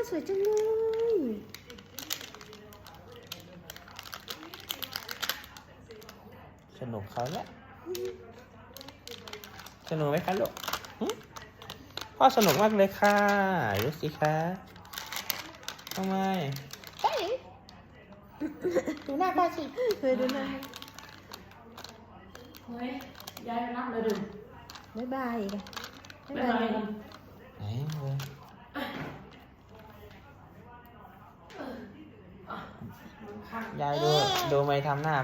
อสวยจังเลยสนุกเขาแล้วสนุกไหมคะลูกหึพ่อสนุกมากเลยค่ะดูสิคะทำไมดูหน้าพ่อสิเคยดูนะเฮ้ยยายนับเลยดึงบ๊ายบายอีกอะไม่เป็นไรกันไหนเล ยข้างยายดูดูไม่ทำหน้า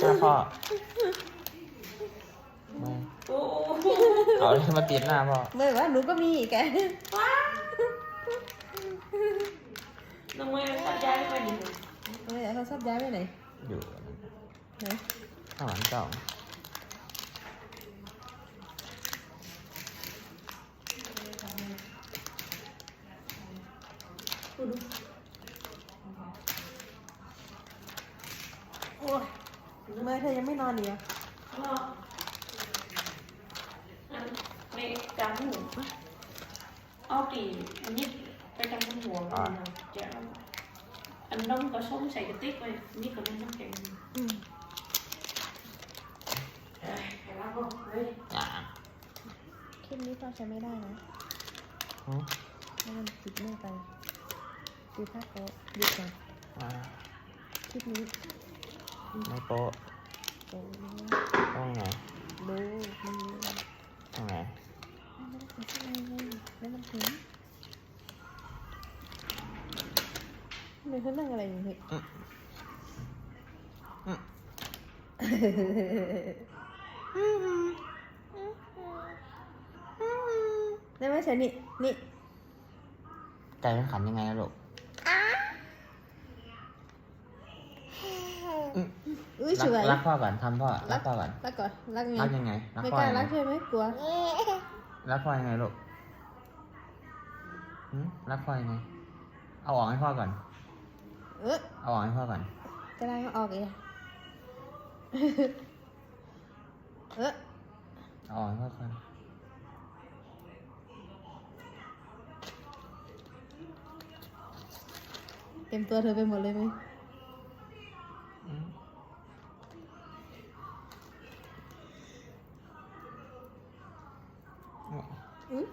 หน้าพ่อไม่โอ้เอาอะไรมาติดหน้าพ่อเมื่อว่าหนูก็มีอีกแกน้องเมย์สับยายไปดิเมื่อเขาชอบย้ายไปไหนอยู่ไหนข้างหลังกล่ องโอ้ยเมื่อเธอยังไม่นอนอีกเหรอก็อันในจำหูเอาตีอันนี้ไปจำบนหัวมันนะจะเอาอันน้องก็ส้มใส่กระติกไปนี่ก็เป็นน้ำแข็งอืมเอ้ยไปรับลูกเฮ้ยอ่าคลิปนี้พ่อใช้ไม่ได้นะหึเพราะมันติดมือไปดูภาพโป๊ะหยุดก่อนอ่าคลิปนี้ ไม่โป๊ะโป๊ะต้องไงดูมันดูต้องไงไม่ได้เป็นอะไรเลยแล้วมันถึงทำไมเขานั่งอะไรอย่างนี้อืมอืมได้ไหมเชอนี่นี่ใจมันขันยังไงอะลูก อุ้ยรัสวยรักพ่อก่อนทำพ่อรักพ่อก่อนรักก่อนรักไงรักยังไงรักไม่พ่อกล้ายังไงรักใช่ไหมกลัวรักพ่อยังไงลูกหึรักพ่อยังไงเอาออกให้พ่อก่อน เออเอาออกให้พ่อก่อน จะได้มาออกอีกอะเออเอาออกให้พ่อก่อนเต็มตัวเธอไปหมดเลยไหม อืม อือ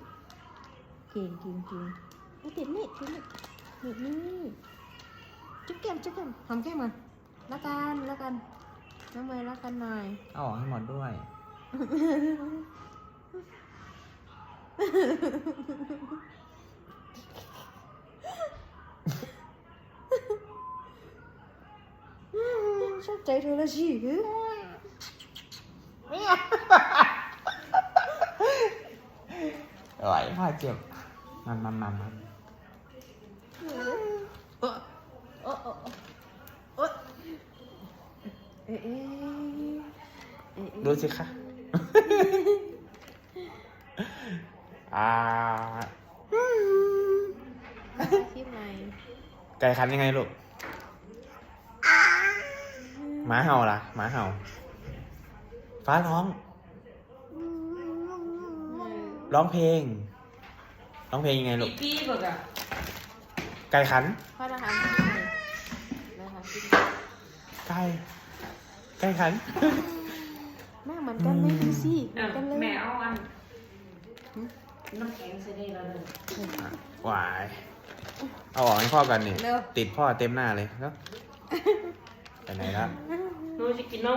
เก่งเก่งเก่งเอาติดนี่ติดนี่นี่นี่จุ๊บแก้มจุ๊บแก้มหอมแก้มมันละกันละกันน้องเมย์ละกันหน่อยเอาออกให้หมดด้วย ชอบใจเธอละสิฮึ ไหวพ่อเจ็บมันมันมันมันโอ้โอ้โอ้โอ้เอ๊ะเอ๊ะเอ๊ะดูสิคะอ่าคลิปใหม่ไก่คันยังไงลูกหมาเห่าล่ะหมาเห่า ฟ้าร้อง ร้องเพลง ร้องเพลงยังไงลูอีกกี้บอกอะไก่ขันพ่อนะคะคลิปใหม่นะคะคลิปใหม่ไก่ไก่ขันแม่เหมือนกันไหมดูสิเหมือะอนกันเลยแม่เอาอันน้ำแข็งใส่ได้แล้วเลยหวายเอาออกให้พ่อกันนี่เร็วติดพ่อเต็มหน้าเลยแล้วไปไหนแล้วหนูจะกินนม